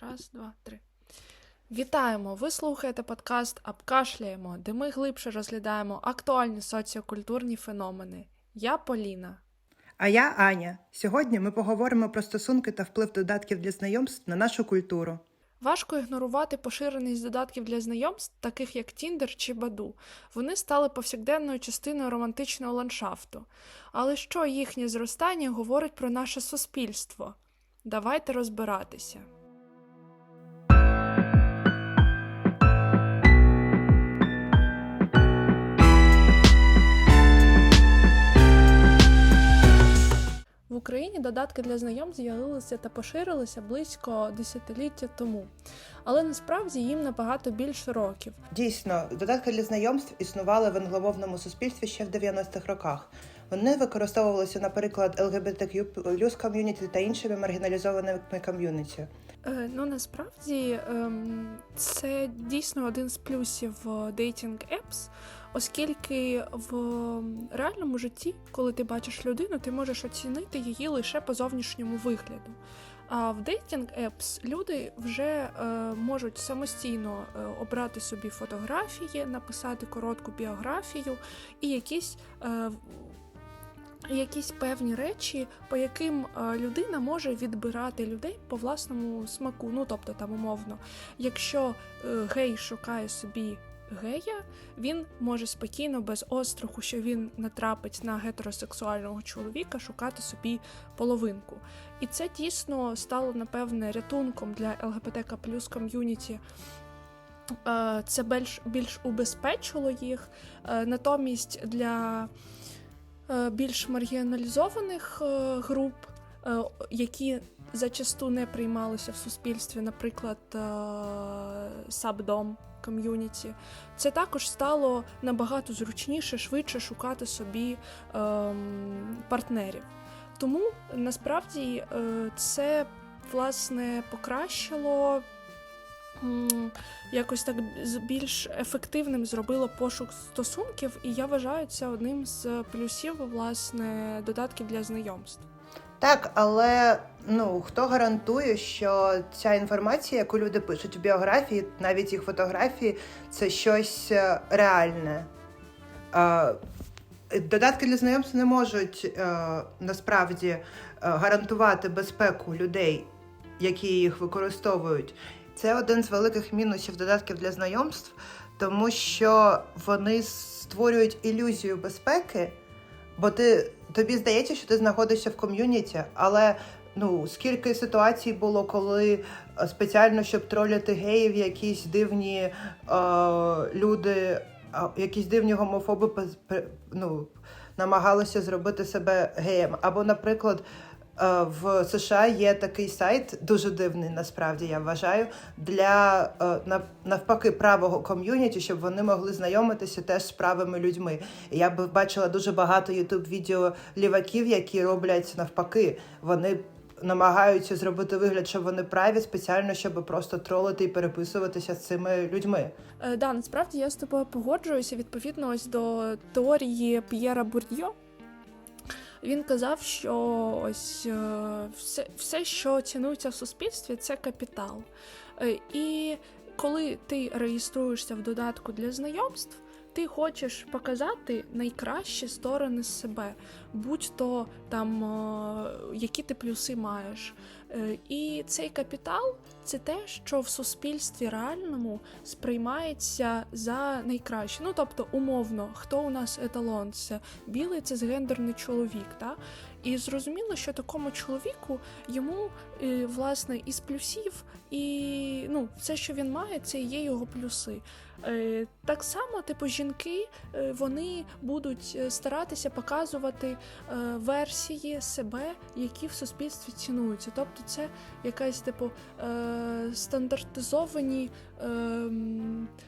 Раз, два, три. Вітаємо! Ви слухаєте подкаст Обкашляємо, де ми глибше розглядаємо актуальні соціокультурні феномени. Я Поліна. А я Аня. Сьогодні ми поговоримо про стосунки та вплив додатків для знайомств на нашу культуру. Важко ігнорувати поширеність додатків для знайомств, таких як Tinder чи Баду. Вони стали повсякденною частиною романтичного ландшафту. Але що їхнє зростання говорить про наше суспільство? Давайте розбиратися. Україні додатки для знайомств з'явилися та поширилися близько десятиліття тому, але насправді їм набагато більше років. Дійсно, додатки для знайомств існували в англомовному суспільстві ще в 90-х роках. Вони використовувалися, наприклад, LGBTQ ком'юніті та іншими маргіналізованими ком'юніті. Е, ну насправді ем, це дійсно один з плюсів дейтинг епс, оскільки в реальному житті, коли ти бачиш людину, ти можеш оцінити її лише по зовнішньому вигляду. А в дейтинг епс люди вже е, можуть самостійно е, обрати собі фотографії, написати коротку біографію і якісь. Е, Якісь певні речі, по яким е, людина може відбирати людей по власному смаку. Ну тобто, там умовно, якщо е, гей шукає собі гея, він може спокійно, без остраху, що він натрапить на гетеросексуального чоловіка, шукати собі половинку. І це дійсно стало напевне рятунком для ЛГБТК плюс ком'юніті. Е, Це більш більш убезпечило їх. Е, Натомість для е, більш маргіналізованих е, груп, які зачасту не приймалися в суспільстві, наприклад, е, сабдом ком'юніті, це також стало набагато зручніше, швидше шукати собі ем, партнерів. Тому насправді е, це власне покращило. Якось так більш ефективним зробило пошук стосунків, і я вважаю це одним з плюсів власне додатків для знайомств. Так, але ну хто гарантує, що ця інформація, яку люди пишуть в біографії, навіть їх фотографії, це щось е, реальне. Е, Додатки для знайомств не можуть е, насправді гарантувати безпеку людей, які їх використовують. Це один з великих мінусів додатків для знайомств, тому що вони створюють ілюзію безпеки, бо ти тобі здається, що ти знаходишся в ком'юніті, але ну скільки ситуацій було, коли е, спеціально щоб троляти геїв, якісь дивні е, люди, якісь дивні гомофоби ну, намагалися зробити себе геєм. Або, наприклад, в США є такий сайт, дуже дивний, насправді я вважаю, для е, навпаки правого ком'юніті, щоб вони могли знайомитися теж з правими людьми. Я б бачила дуже багато ютуб відео ліваків, які роблять навпаки. Вони намагаються зробити вигляд, що вони праві, спеціально, щоб просто тролити і переписуватися з цими людьми. Е, да, насправді я з тобою погоджуюся відповідно ось до теорії П'єра Бурдьо. Він казав, що ось е, все, все, що цінується в суспільстві, це капітал. Е, І коли ти реєструєшся в додатку для знайомств, ти хочеш показати найкращі сторони себе, будь-то там е, які ти плюси маєш. І цей капітал це те, що в суспільстві реальному сприймається за найкраще. Ну тобто, умовно, хто у нас еталон? Це білий цисгендерний чоловік, та? І зрозуміло, що такому чоловіку йому е, власне із плюсів, і ну, все, що він має, це є його плюси. Е, Так само, типу, жінки е, вони будуть старатися показувати версії себе, які в суспільстві цінуються. Тобто, це якась типу стандартизовані е,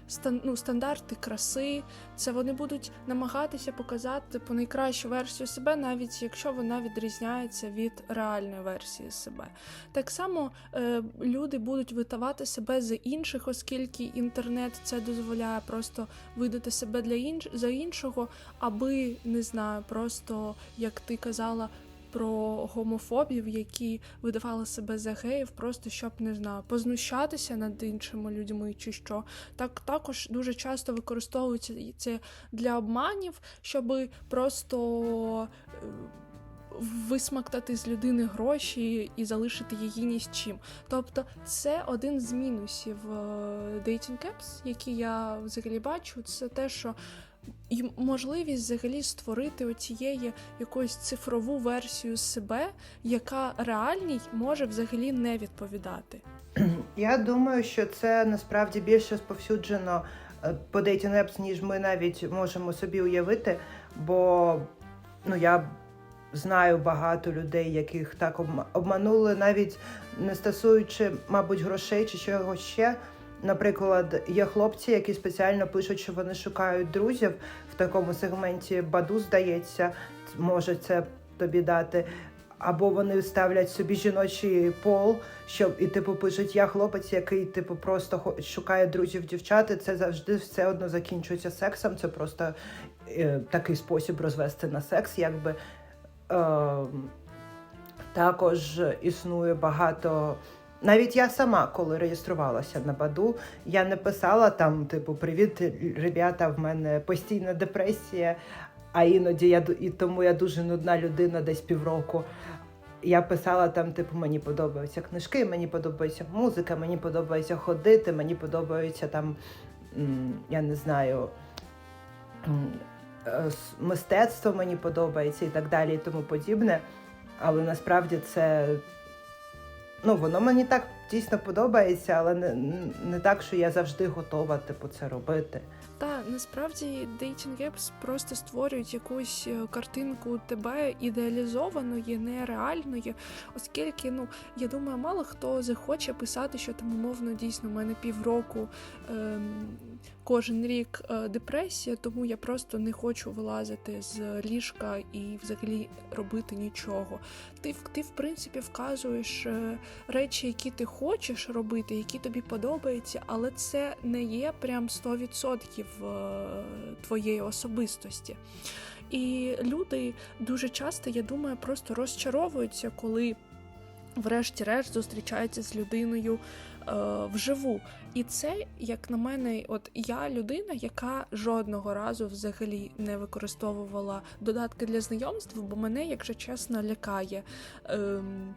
стан, ну, стандарти краси. Це вони будуть намагатися показати типу, найкращу версію себе, навіть якщо вона відрізняється від реальної версії себе. Так само е, люди будуть видавати себе за інших, оскільки інтернет це дозволяє просто видати себе для інш... за іншого, аби не знаю, просто як ти казала. Про гомофобів, які видавали себе за геїв, просто щоб не знаю, познущатися над іншими людьми чи що. Так також дуже часто використовується це для обманів, щоб просто. е, Висмактати з людини гроші і залишити її ні з чим. Тобто, це один з мінусів дейтінг apps, які я взагалі бачу, це те, що й можливість взагалі створити оцієї якоїсь цифрову версію себе, яка реальній може взагалі не відповідати. Я думаю, що це насправді більше співсюджено е, по Dating Apps, ніж ми навіть можемо собі уявити. Бо ну, я знаю багато людей, яких так обма- обманули, навіть не стосуючи, мабуть, грошей чи чогось ще. Наприклад, є хлопці, які спеціально пишуть, що вони шукають друзів в такому сегменті Баду, здається, може це тобі дати. Або вони ставлять собі жіночий пол, щоб і типу пишуть, я хлопець, який типу просто шукає друзів дівчат, це завжди все одно закінчується сексом. Це просто е, такий спосіб розвести на секс, якби. Е, також існує багато. Навіть я сама, коли реєструвалася на Баду, я не писала там, типу, привіт, ребята, в мене постійна депресія, а іноді я і тому я дуже нудна людина десь півроку. Я писала там, типу, мені подобаються книжки, мені подобається музика, мені подобається ходити, мені подобається там, я не знаю, е, мистецтво мені подобається і так далі, і тому подібне. Але насправді це. Ну, воно мені так дійсно подобається, але не, не так, що я завжди готова, типу, це робити. Та насправді дейтінг apps просто створюють якусь е, картинку тебе ідеалізованої, нереальної, оскільки, ну я думаю, мало хто захоче писати, що там умовно дійсно в мене півроку ем, кожен рік е, депресія, тому я просто не хочу вилазити з ліжка і взагалі робити нічого. Ти ти в принципі вказуєш е, речі, які ти хочеш робити, які тобі подобаються, але це не є прям 100% е, твоєї особистості. І люди дуже часто, я думаю, просто розчаровуються, коли. Врешті-решт зустрічаються з людиною е, вживу. І це, як на мене, от я людина, яка жодного разу взагалі не використовувала додатки для знайомств, бо мене, якщо чесно, лякає. Ем,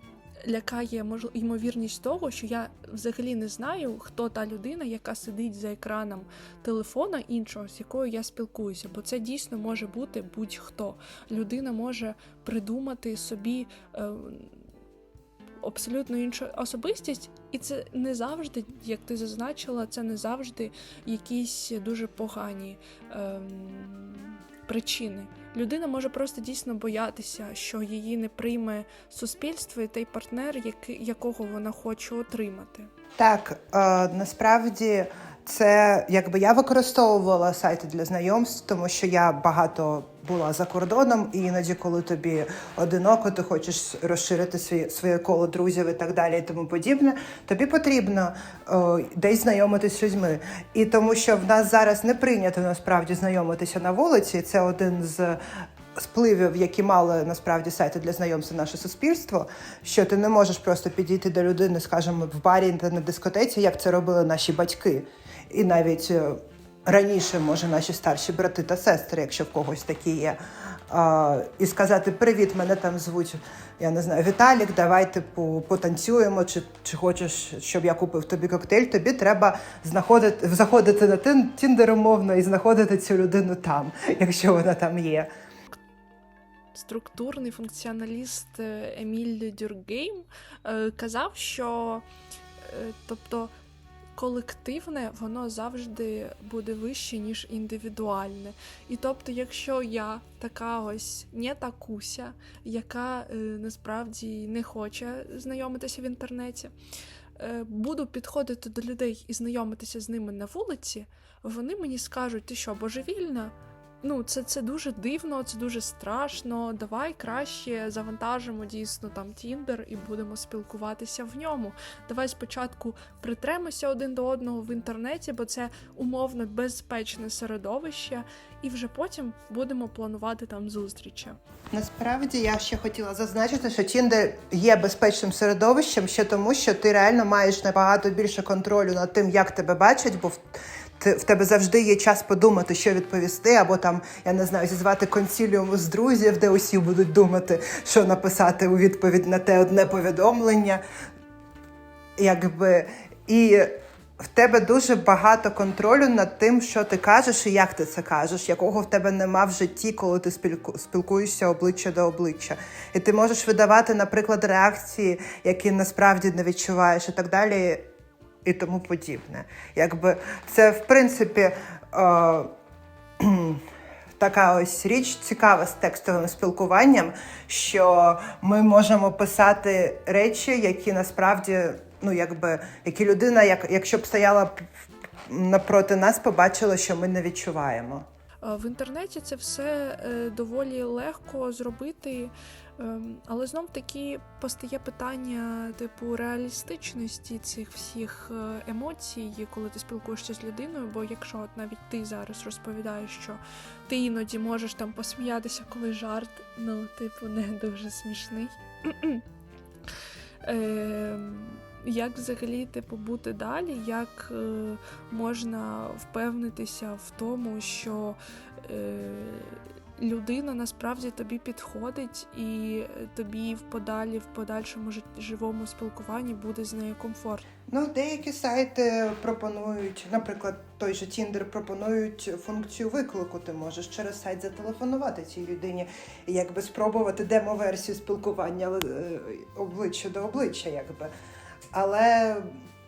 лякає мож... ймовірність того, що я взагалі не знаю, хто та людина, яка сидить за екраном телефона іншого, з якою я спілкуюся, бо це дійсно може бути будь-хто. Людина може придумати собі. Е... Абсолютно іншу особистість, і це не завжди, як ти зазначила, це не завжди якісь дуже погані ем, причини. Людина може просто дійсно боятися, що її не прийме суспільство і той партнер, який, якого вона хоче отримати. Так, е, насправді це якби я використовувала сайти для знайомств, тому що я багато була за кордоном, і іноді, коли тобі одиноко, ти хочеш розширити свій, своє коло друзів і так далі, і тому подібне, тобі потрібно е, десь знайомитись з людьми. І тому що в нас зараз не прийнято насправді знайомитися на вулиці. Це один з спливів, які мали насправді сайти для знайомства наше суспільство, що ти не можеш просто підійти до людини, скажімо, в барі та на дискотеці, як це робили наші батьки. І навіть е, раніше, може, наші старші брати та сестри, якщо в когось такі є. І сказати Привіт, мене там звуть, я не знаю, Віталік, давай типу потанцюємо, чи, чи хочеш, щоб я купив тобі коктейль, тобі треба знаходити, заходити на Тіндер умовно і знаходити цю людину там, якщо вона там є. структурний функціоналіст е, Еміль Дюргейм е, казав, що тобто колективне воно завжди буде вище, ніж індивідуальне. І тобто, якщо я така ось не такуся, яка е, насправді не хоче знайомитися в інтернеті, е, буду підходити до людей і знайомитися з ними на вулиці, вони мені скажуть, ти що, божевільна? Ну, це, це дуже дивно, це дуже страшно. Давай краще завантажимо дійсно там Тіндер і будемо спілкуватися в ньому. Давай спочатку притремося один до одного в інтернеті, бо це умовно безпечне середовище, і вже потім будемо планувати там зустрічі. Насправді я ще хотіла зазначити, що Tinder є безпечним середовищем ще тому, що ти реально маєш набагато більше контролю над тим, як тебе бачать, бо в, ти- в тебе завжди є час подумати, що відповісти, або там, я не знаю, зізвати консіліум з друзів, де усі будуть думати, що написати у відповідь на те одне повідомлення. Якби і в тебе дуже багато контролю над тим, що ти кажеш і як ти це кажеш, якого в тебе нема в житті, коли ти спілку- спілкуєшся обличчя до обличчя. І ти можеш видавати, наприклад, реакції, які насправді не відчуваєш, і так далі, і тому подібне. Якби це, в принципі, е, така ось річ цікава з текстовим спілкуванням, що ми можемо писати речі, які насправді, ну якби, які людина, як, якщо б стояла напроти нас, побачила, що ми не відчуваємо. Е, В інтернеті це все е, доволі легко зробити, але знов таки постає питання типу реалістичності цих всіх е, емоцій, коли ти спілкуєшся з людиною. Бо якщо от навіть ти зараз розповідаєш, що ти іноді можеш там посміятися, коли жарт, ну, типу, не дуже смішний. Ем, Як взагалі типу бути далі? Як е, можна впевнитися в тому, що е, людина насправді тобі підходить, і тобі в подалі, в подальшому живому спілкуванні буде з нею комфортно. Ну, деякі сайти пропонують, наприклад, той же Tinder пропонують функцію виклику. Ти можеш через сайт зателефонувати цій людині, якби спробувати демо-версію спілкування е, обличчя до обличчя, якби. Але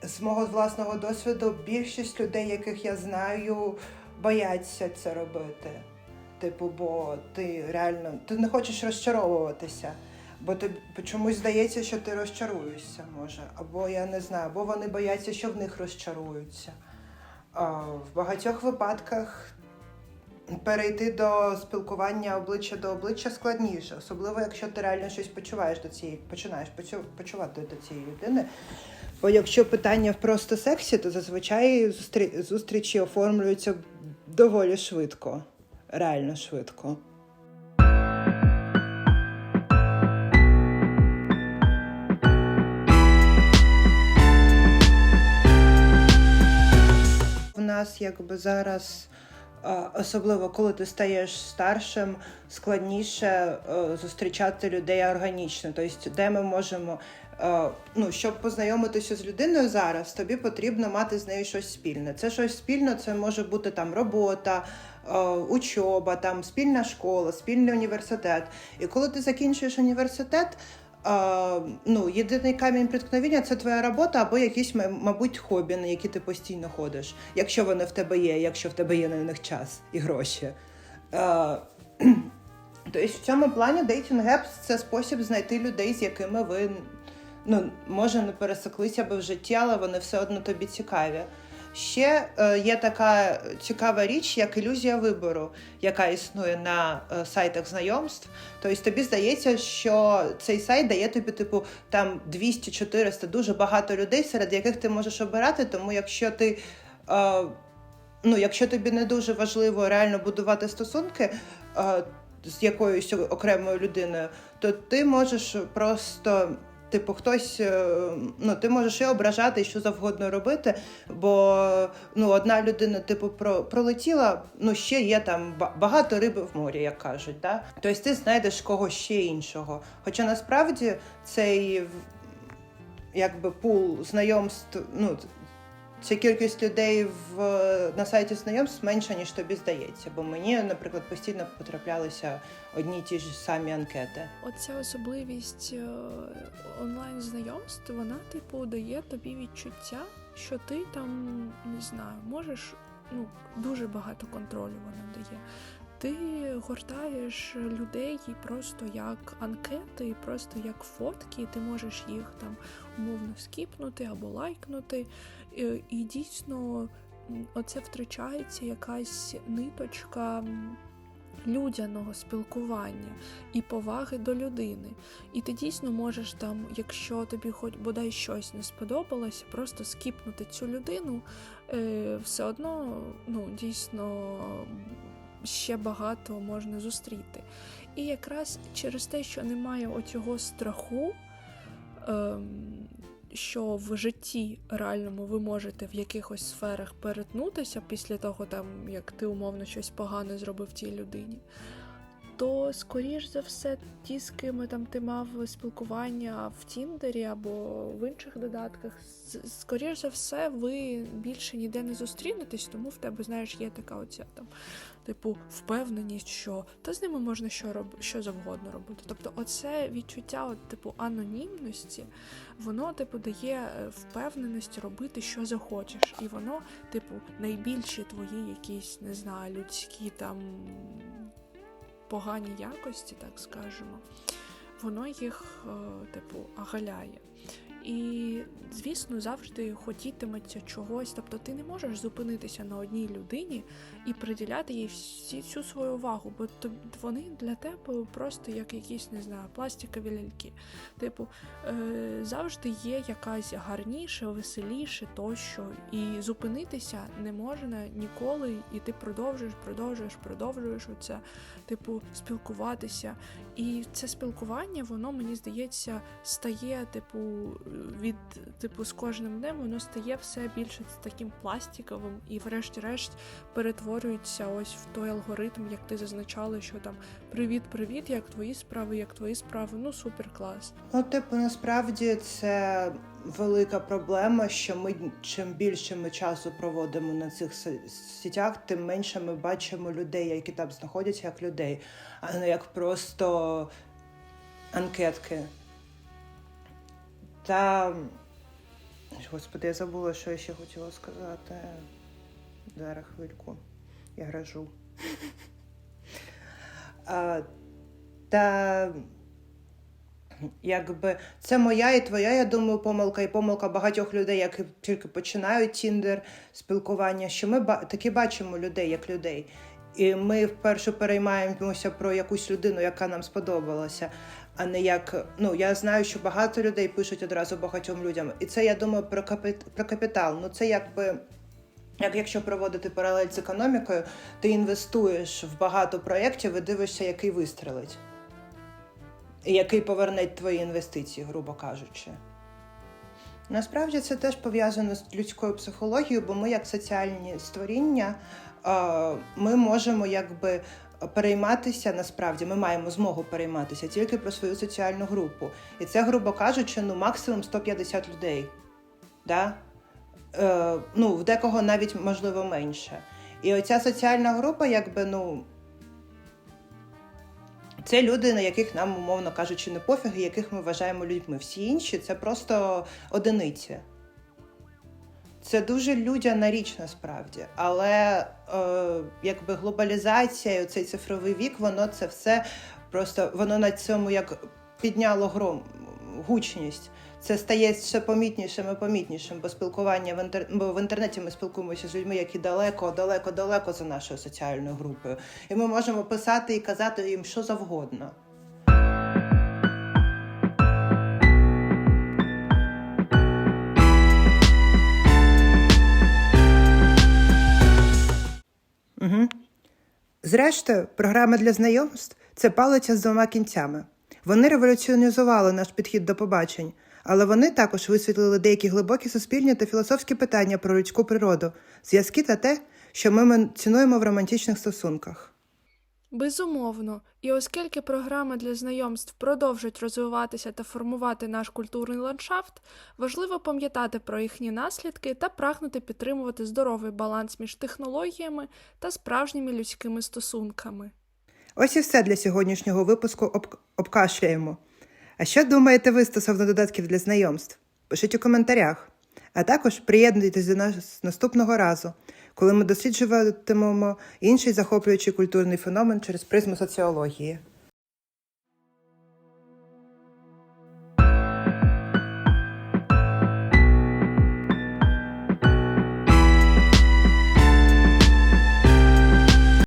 з мого власного досвіду більшість людей, яких я знаю, бояться це робити. Типу, бо ти реально ти не хочеш розчаровуватися. Бо тобі чомусь здається, що ти розчаруєшся, може. Або я не знаю, або вони бояться, що в них розчаруються. А, в багатьох випадках перейти до спілкування обличчя до обличчя складніше, особливо якщо ти реально щось почуваєш до цієї, починаєш почувати до цієї людини. Бо якщо питання в просто сексі, то зазвичай зустрі- зустрічі оформлюються доволі швидко, реально швидко. В нас якби зараз, особливо коли ти стаєш старшим, складніше е, зустрічати людей органічно. Тобто, де ми можемо. е, Ну, щоб познайомитися з людиною зараз, тобі потрібно мати з нею щось спільне. Це щось спільне, це може бути там робота, учоба, там спільна школа, спільний університет. І коли ти закінчуєш університет, е, ну, єдиний камінь приткновення це твоя робота або якісь, мабуть, хобі, на які ти постійно ходиш, якщо вони в тебе є, якщо в тебе є на них час і гроші. Е, Тобто в цьому плані Dating Apps – це спосіб знайти людей, з якими ви ну, може не пересеклися би в житті, але вони все одно тобі цікаві. Ще е, є така цікава річ, як ілюзія вибору, яка існує на е, сайтах знайомств. Тобто тобі здається, що цей сайт дає тобі, типу, там 200-400, дуже багато людей, серед яких ти можеш обирати. Тому якщо ти. Е, ну, якщо тобі не дуже важливо реально будувати стосунки з якоюсь окремою людиною, то ти можеш просто. Типу, хтось, е, ну ти можеш і ображати, і що завгодно робити, бо ну, одна людина, типу, про, пролетіла, ну ще є там багато риби в морі, як кажуть. Да? Тобто ти знайдеш когось ще іншого. Хоча насправді цей якби пул знайомств, ну ця кількість людей в на сайті знайомств менша, ніж тобі здається. Бо мені, наприклад, постійно потраплялися одні ті ж самі анкети. Оця особливість е, онлайн знайомств, вона типу дає тобі відчуття, що ти там не знаю, можеш ну дуже багато контролю вона дає. Ти гортаєш людей просто як анкети, просто як фотки, ти можеш їх там умовно скіпнути або лайкнути. І, і дійсно оце втрачається якась ниточка людяного спілкування і поваги до людини. І ти дійсно можеш там, якщо тобі хоч бодай щось не сподобалося, просто скіпнути цю людину, е, все одно ну, дійсно ще багато можна зустріти. І якраз через те, що немає оцього страху, ем, що в житті реальному ви можете в якихось сферах перетнутися після того, там, як ти умовно щось погане зробив тій людині, то, скоріш за все, ті, з ким там ти мав спілкування в Тіндері або в інших додатках, скоріш за все, ви більше ніде не зустрінетесь, тому в тебе, знаєш, є така оця там, типу, впевненість, що та з ними можна що роб... що завгодно робити. Тобто, оце відчуття, от, типу, анонімності, воно, типу, дає е, впевненість робити, що захочеш. І воно, типу, найбільші твої якісь, не знаю, людські там погані якості, так скажемо, воно їх, е, типу, оголяє. І, звісно, завжди хотітиметься чогось. Тобто ти не можеш зупинитися на одній людині і приділяти їй всі, всю свою увагу, бо то- вони для тебе просто як якісь, не знаю, пластикові ляльки. Типу, е, завжди є якась гарніше, веселіше тощо. І зупинитися не можна ніколи, і ти продовжуєш, продовжуєш, продовжуєш оце, типу, спілкуватися. І це спілкування, воно мені здається, стає, типу, від типу, з кожним днем воно стає все більше таким пластиковим і, врешті-решт, перетворюється ось в той алгоритм, як ти зазначала, що там привіт, привіт, як твої справи, як твої справи. Ну супер клас. Ну, типу, насправді це велика проблема, що ми чим більше ми часу проводимо на цих сітях, тим менше ми бачимо людей, які там знаходяться як людей, а не як просто анкетки. Та. Господи, я забула, що я ще хотіла сказати. Зараз хвильку. Я гражу. А, та якби це моя і твоя, я думаю, помилка, і помилка багатьох людей, які тільки починають Тіндер спілкування, що ми ба- таки бачимо людей як людей. І ми вперше переймаємося про якусь людину, яка нам сподобалася, а не як. Ну, я знаю, що багато людей пишуть одразу багатьом людям. І це я думаю про капіт... про капітал. Ну це якби. Як якщо проводити паралель з економікою, ти інвестуєш в багато проєктів і дивишся, який вистрелить і який поверне твої інвестиції, грубо кажучи. Насправді це теж пов'язано з людською психологією, бо ми, як соціальні створіння, ми можемо якби перейматися насправді, ми маємо змогу перейматися тільки про свою соціальну групу. І це, грубо кажучи, ну максимум 150 людей. Да? Е, ну, в декого навіть можливо менше. І оця соціальна група, якби, ну, це люди, на яких нам, умовно кажучи, не пофіг, яких ми вважаємо людьми. Всі інші це просто одиниці. Це дуже людяна річ насправді. Але е, якби глобалізація, цей цифровий вік, воно це все просто воно на цьому як підняло гром, гучність. Це стає все помітнішим і помітнішим, бо спілкування в інтер... бо в інтернеті ми спілкуємося з людьми, які далеко, далеко, далеко за нашою соціальною групою. І ми можемо писати і казати їм що завгодно. Угу. Зрештою, програма для знайомств це палиця з двома кінцями. Вони революціонізували наш підхід до побачень, але вони також висвітлили деякі глибокі суспільні та філософські питання про людську природу, зв'язки та те, що ми цінуємо в романтичних стосунках. Безумовно, і оскільки програми для знайомств продовжують розвиватися та формувати наш культурний ландшафт, важливо пам'ятати про їхні наслідки та прагнути підтримувати здоровий баланс між технологіями та справжніми людськими стосунками. Ось і все для сьогоднішнього випуску об... обкашляємо. А що думаєте ви стосовно додатків для знайомств? Пишіть у коментарях. А також приєднуйтесь до нас наступного разу, коли ми досліджуватимемо інший захоплюючий культурний феномен через призму соціології.